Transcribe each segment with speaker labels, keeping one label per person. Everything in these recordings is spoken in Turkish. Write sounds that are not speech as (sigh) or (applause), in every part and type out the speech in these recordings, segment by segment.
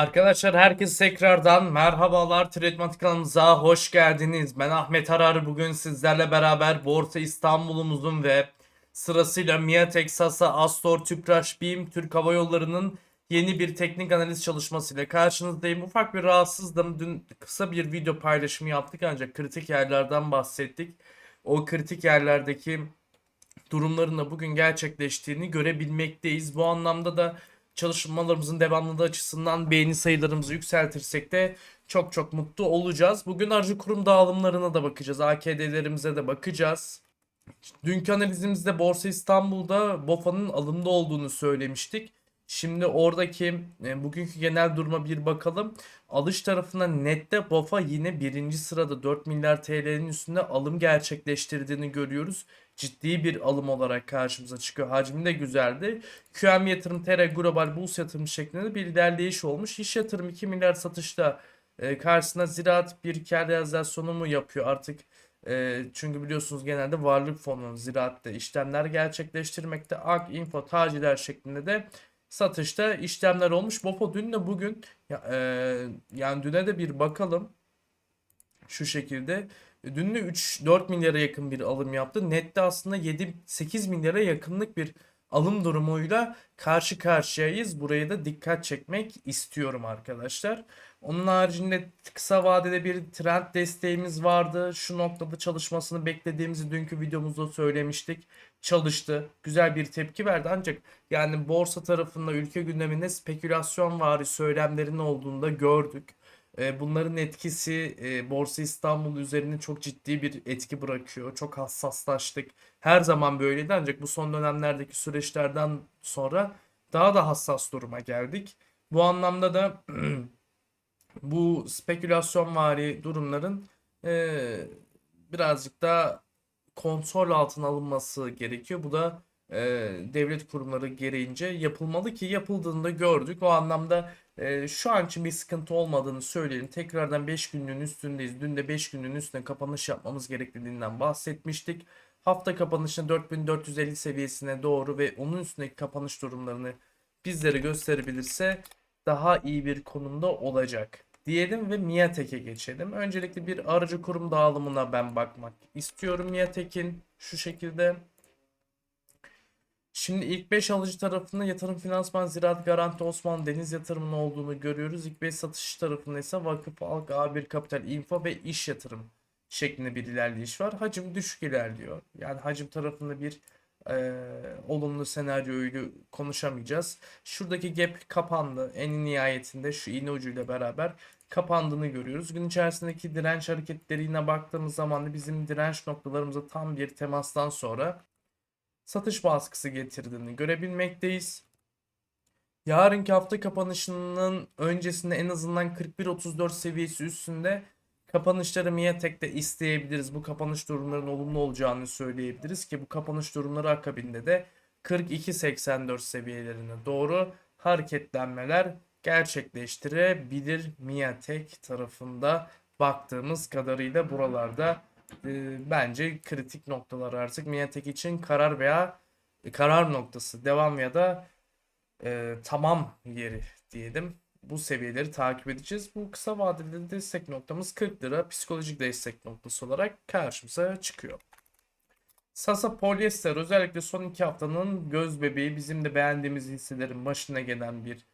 Speaker 1: Arkadaşlar herkese tekrardan merhabalar Tretmatik kanalımıza hoş geldiniz. Ben Ahmet Arar bugün sizlerle beraber Borsa İstanbul'umuzun ve sırasıyla Miatek, Sasa, Astor, Tüpraş, BİM, Türk Hava Yolları'nın yeni bir teknik analiz çalışmasıyla karşınızdayım. Ufak bir rahatsızdım. Dün kısa bir video paylaşımı yaptık ancak kritik yerlerden bahsettik. O kritik yerlerdeki durumların da bugün gerçekleştiğini görebilmekteyiz. Bu anlamda da çalışmalarımızın devamlılığı açısından beğeni sayılarımızı yükseltirsek de çok çok mutlu olacağız. Bugün aracı kurum dağılımlarına da bakacağız. AKD'lerimize de bakacağız. Dünkü analizimizde Borsa İstanbul'da BOFA'nın alımda olduğunu söylemiştik. Şimdi oradaki e, bugünkü genel duruma bir bakalım. Alış tarafında nette BOFA yine birinci sırada 4 milyar TL'nin üstünde alım gerçekleştirdiğini görüyoruz. Ciddi bir alım olarak karşımıza çıkıyor. Hacmi de güzeldi. QM yatırım, TR Global Bulls yatırım şeklinde bir ilerleyiş olmuş. İş yatırım 2 milyar satışta e, karşısına ziraat bir kar realizasyonu mu yapıyor artık? E, çünkü biliyorsunuz genelde varlık fonu ziraatte işlemler gerçekleştirmekte. Ak, Info, Taciler şeklinde de satışta işlemler olmuş. Bopo dün de bugün e, yani düne de bir bakalım. Şu şekilde. Dün de 3-4 milyara yakın bir alım yaptı. Nette aslında 7-8 milyara yakınlık bir alım durumuyla karşı karşıyayız. Buraya da dikkat çekmek istiyorum arkadaşlar. Onun haricinde kısa vadede bir trend desteğimiz vardı. Şu noktada çalışmasını beklediğimizi dünkü videomuzda söylemiştik. Çalıştı. Güzel bir tepki verdi ancak yani borsa tarafında ülke gündeminde spekülasyon vari söylemlerin olduğunu da gördük. E, Bunların etkisi e, Borsa İstanbul üzerine çok ciddi bir etki bırakıyor. Çok hassaslaştık. Her zaman böyleydi ancak bu son dönemlerdeki süreçlerden sonra daha da hassas duruma geldik. Bu anlamda da (clears throat) bu spekülasyonvari durumların e, birazcık da kontrol altına alınması gerekiyor. Bu da e, devlet kurumları gereğince yapılmalı ki yapıldığında gördük. O anlamda e, şu an için bir sıkıntı olmadığını söyleyelim. Tekrardan 5 günlüğün üstündeyiz. Dün de 5 günlüğün üstüne kapanış yapmamız gerektiğinden bahsetmiştik. Hafta kapanışını 4450 seviyesine doğru ve onun üstündeki kapanış durumlarını bizlere gösterebilirse daha iyi bir konumda olacak diyelim ve Miatek'e geçelim. Öncelikle bir aracı kurum dağılımına ben bakmak istiyorum Miatek'in şu şekilde. Şimdi ilk 5 alıcı tarafında yatırım finansman, ziraat, garanti, Osmanlı Deniz yatırımının olduğunu görüyoruz. İlk 5 satış tarafında ise vakıf, halk, A1 kapital, info ve iş yatırım şeklinde bir ilerleyiş var. Hacim düşük ilerliyor. Yani hacim tarafında bir e, olumlu senaryoyu konuşamayacağız. Şuradaki gap kapandı. En nihayetinde şu iğne ucuyla beraber kapandığını görüyoruz. Gün içerisindeki direnç hareketlerine baktığımız zaman da bizim direnç noktalarımıza tam bir temastan sonra satış baskısı getirdiğini görebilmekteyiz. Yarınki hafta kapanışının öncesinde en azından 41.34 seviyesi üstünde kapanışları Miatek'te isteyebiliriz. Bu kapanış durumlarının olumlu olacağını söyleyebiliriz ki bu kapanış durumları akabinde de 42.84 seviyelerine doğru hareketlenmeler gerçekleştirebilir Miatek tarafında baktığımız kadarıyla buralarda e, bence kritik noktalar artık Miatek için karar veya e, karar noktası devam ya da e, tamam yeri diyelim. Bu seviyeleri takip edeceğiz. Bu kısa vadeli destek noktamız 40 lira psikolojik destek noktası olarak karşımıza çıkıyor. Sasa Polyester özellikle son iki haftanın göz bebeği bizim de beğendiğimiz hisselerin başına gelen bir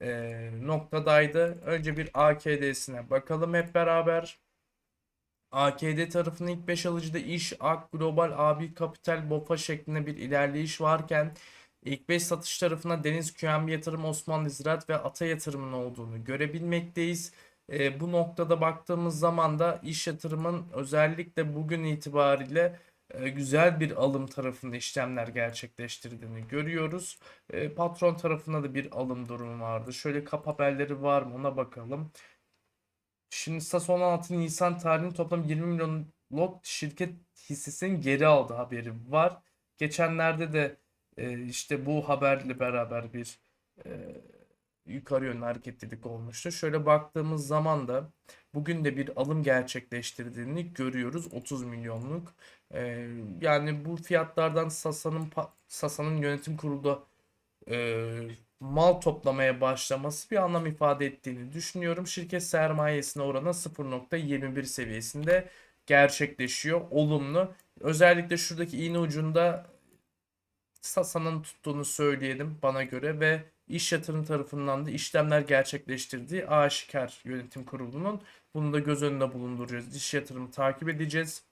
Speaker 1: e, noktadaydı. Önce bir AKD'sine bakalım hep beraber. AKD tarafının ilk 5 alıcıda iş, AK, Global, AB Kapital, BOFA şeklinde bir ilerleyiş varken ilk 5 satış tarafına Deniz QNB Yatırım, Osmanlı Ziraat ve Ata Yatırım'ın olduğunu görebilmekteyiz. E, bu noktada baktığımız zaman da iş yatırımın özellikle bugün itibariyle e, güzel bir alım tarafında işlemler gerçekleştirdiğini görüyoruz. E, patron tarafında da bir alım durumu vardı. Şöyle kap haberleri var mı ona bakalım. Şimdi SAS 16 Nisan tarihinde toplam 20 milyon lot şirket hissesini geri aldı haberi var. Geçenlerde de e, işte bu haberle beraber bir e, yukarı yönlü hareketlilik olmuştu. Şöyle baktığımız zaman da bugün de bir alım gerçekleştirdiğini görüyoruz. 30 milyonluk. E, yani bu fiyatlardan Sasa'nın Sasa'nın yönetim kurulu e, mal toplamaya başlaması bir anlam ifade ettiğini düşünüyorum. Şirket sermayesine oranı 0.21 seviyesinde gerçekleşiyor. Olumlu. Özellikle şuradaki iğne ucunda Sasa'nın tuttuğunu söyleyelim bana göre ve iş yatırım tarafından da işlemler gerçekleştirdiği aşikar yönetim kurulunun. Bunu da göz önünde bulunduruyoruz. İş yatırımı takip edeceğiz.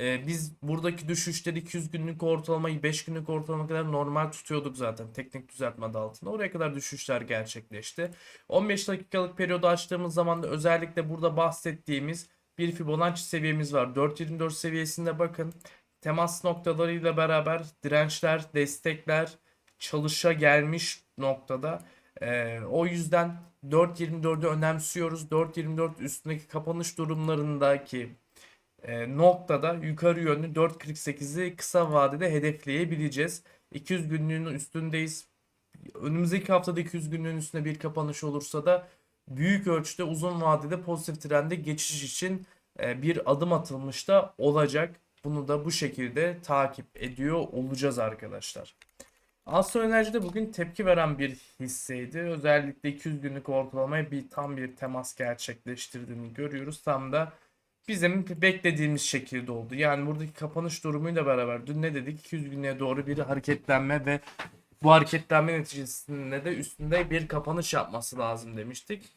Speaker 1: Ee, biz buradaki düşüşleri 200 günlük ortalamayı 5 günlük ortalama kadar normal tutuyorduk zaten teknik düzeltme adı altında. Oraya kadar düşüşler gerçekleşti. 15 dakikalık periyodu açtığımız zaman da özellikle burada bahsettiğimiz bir Fibonacci seviyemiz var. 4.24 seviyesinde bakın temas noktalarıyla beraber dirençler, destekler çalışa gelmiş noktada. Ee, o yüzden 4.24'ü önemsiyoruz. 4.24 üstündeki kapanış durumlarındaki e, noktada yukarı yönlü 4.48'i kısa vadede hedefleyebileceğiz. 200 günlüğün üstündeyiz. Önümüzdeki haftada 200 günlüğün üstünde bir kapanış olursa da büyük ölçüde uzun vadede pozitif trende geçiş için e, bir adım atılmış da olacak. Bunu da bu şekilde takip ediyor olacağız arkadaşlar. Astro Enerji de bugün tepki veren bir hisseydi. Özellikle 200 günlük ortalamaya bir tam bir temas gerçekleştirdiğini görüyoruz. Tam da bizim beklediğimiz şekilde oldu. Yani buradaki kapanış durumuyla beraber dün ne dedik? 200 günlüğe doğru bir hareketlenme ve bu hareketlenme neticesinde de üstünde bir kapanış yapması lazım demiştik.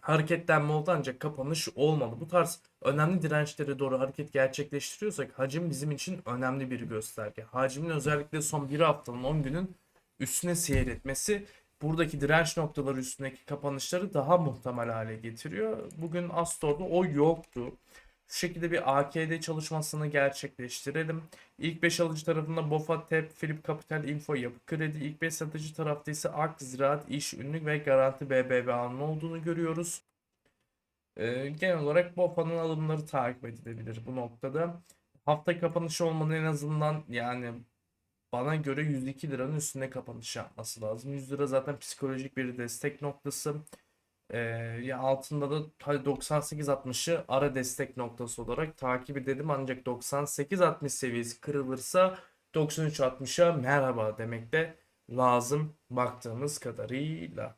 Speaker 1: Hareketlenme oldu ancak kapanış olmadı. Bu tarz önemli dirençlere doğru hareket gerçekleştiriyorsak hacim bizim için önemli bir gösterge. Hacimin özellikle son bir haftanın 10 günün üstüne seyretmesi buradaki direnç noktaları üstündeki kapanışları daha muhtemel hale getiriyor. Bugün Astor'da o yoktu. Şu şekilde bir AKD çalışmasını gerçekleştirelim. İlk 5 alıcı tarafında Bofa, TEP, Philip Capital, Info, Yapı Kredi. İlk 5 satıcı tarafta ise Ak, Ziraat, İş, Ünlük ve Garanti BBVA'nın olduğunu görüyoruz. Ee, genel olarak Bofa'nın alımları takip edilebilir bu noktada. Hafta kapanışı olmanın en azından yani bana göre 102 liranın üstünde kapanış yapması lazım. 100 lira zaten psikolojik bir destek noktası. Ee, ya altında da hadi 98-60'ı ara destek noktası olarak takip edelim. Ancak 98-60 seviyesi kırılırsa 93-60'a merhaba demek de lazım baktığımız kadarıyla.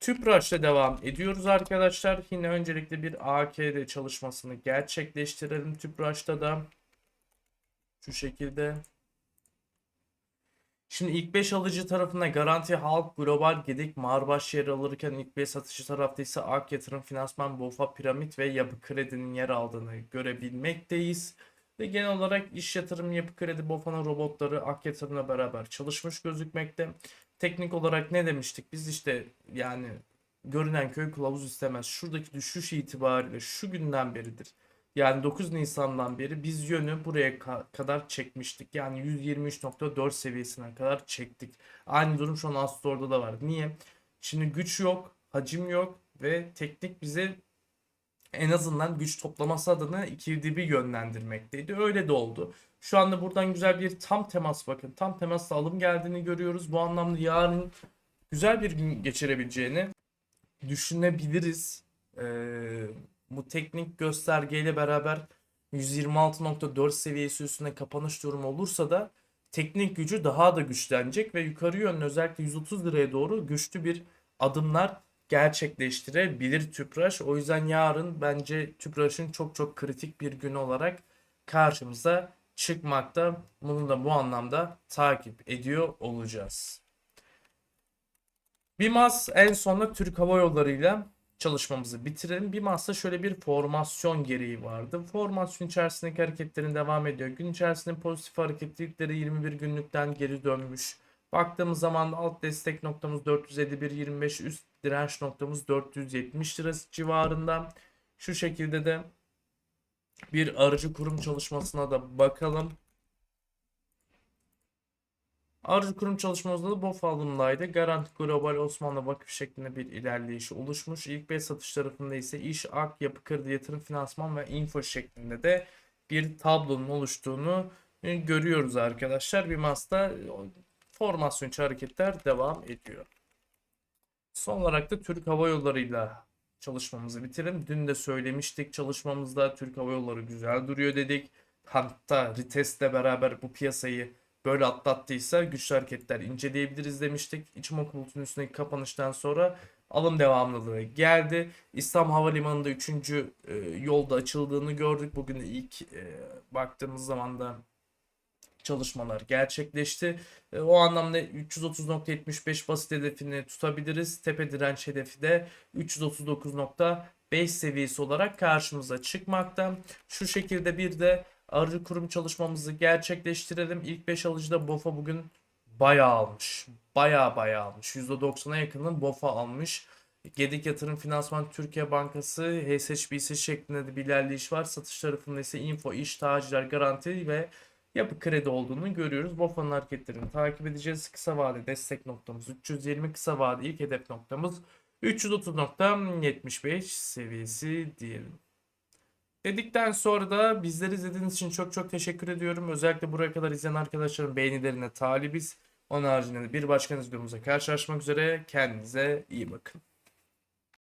Speaker 1: Tüpraş'la devam ediyoruz arkadaşlar. Yine öncelikle bir AKD çalışmasını gerçekleştirelim Tüpraş'ta da. Şu şekilde. Şimdi ilk 5 alıcı tarafında Garanti Halk, Global, Gedik, Marbaş yer alırken ilk 5 satıcı tarafta ise Ak Yatırım, Finansman, Bofa, Piramit ve Yapı Kredi'nin yer aldığını görebilmekteyiz. Ve genel olarak iş yatırım, Yapı Kredi, Bofa'nın robotları Ak Yatırım'la beraber çalışmış gözükmekte. Teknik olarak ne demiştik? Biz işte yani görünen köy kılavuz istemez. Şuradaki düşüş itibariyle şu günden beridir. Yani 9 Nisan'dan beri biz yönü buraya ka- kadar çekmiştik. Yani 123.4 seviyesine kadar çektik. Aynı durum şu an Astor'da da var. Niye? Şimdi güç yok, hacim yok ve teknik bize en azından güç toplaması adına iki dibi yönlendirmekteydi. Öyle de oldu. Şu anda buradan güzel bir tam temas bakın. Tam temasla alım geldiğini görüyoruz. Bu anlamda yarın güzel bir gün geçirebileceğini düşünebiliriz. Ee, bu teknik göstergeyle beraber 126.4 seviyesi üstünde kapanış durumu olursa da teknik gücü daha da güçlenecek ve yukarı yönlü özellikle 130 liraya doğru güçlü bir adımlar gerçekleştirebilir Tüpraş. O yüzden yarın bence Tüpraş'ın çok çok kritik bir gün olarak karşımıza çıkmakta. Bunu da bu anlamda takip ediyor olacağız. BİMAS en sonunda Türk Hava Yolları ile çalışmamızı bitirelim. BİMAS'ta şöyle bir formasyon gereği vardı. Formasyon içerisindeki hareketlerin devam ediyor. Gün içerisinde pozitif hareketlilikleri 21 günlükten geri dönmüş. Baktığımız zaman alt destek noktamız 451.25 üst direnç noktamız 470 lira civarında. Şu şekilde de bir aracı kurum çalışmasına da bakalım. Aracı kurum çalışmamızda da BOF alımdaydı. Garanti Global Osmanlı Vakıf şeklinde bir ilerleyiş oluşmuş. İlk 5 satış tarafında ise iş, ak, yapı kredi, yatırım, finansman ve info şeklinde de bir tablonun oluştuğunu görüyoruz arkadaşlar. Bir masta formasyon içi hareketler devam ediyor. Son olarak da Türk Hava Yolları'yla çalışmamızı bitirelim. Dün de söylemiştik çalışmamızda Türk Hava Yolları güzel duruyor dedik. Hatta Rites'le beraber bu piyasayı böyle atlattıysa güçlü hareketler inceleyebiliriz demiştik. İçim bulutun üstündeki kapanıştan sonra alım devamlılığı geldi. İstanbul Havalimanı'nda 3. yolda açıldığını gördük. Bugün ilk e, baktığımız zaman da çalışmalar gerçekleşti. E, O anlamda 330.75 basit hedefini tutabiliriz. Tepe direnç hedefi de 339.5 seviyesi olarak karşımıza çıkmakta. Şu şekilde bir de aracı kurum çalışmamızı gerçekleştirelim. İlk 5 alıcıda BOFA bugün bayağı almış. Bayağı bayağı almış. %90'a yakının BOFA almış. Gedik Yatırım Finansman Türkiye Bankası HSBC şeklinde de bir ilerleyiş var. Satış tarafında ise Info, İş, Tacirler, Garanti ve Yapı Kredi olduğunu görüyoruz. BOFA'nın hareketlerini takip edeceğiz. Kısa vade destek noktamız 320, kısa vade ilk hedef noktamız 330.75 seviyesi diyelim. Dedikten sonra da bizleri izlediğiniz için çok çok teşekkür ediyorum. Özellikle buraya kadar izleyen arkadaşların beğenilerine talibiz. Onun haricinde de bir başka videomuzda karşılaşmak üzere. Kendinize iyi bakın.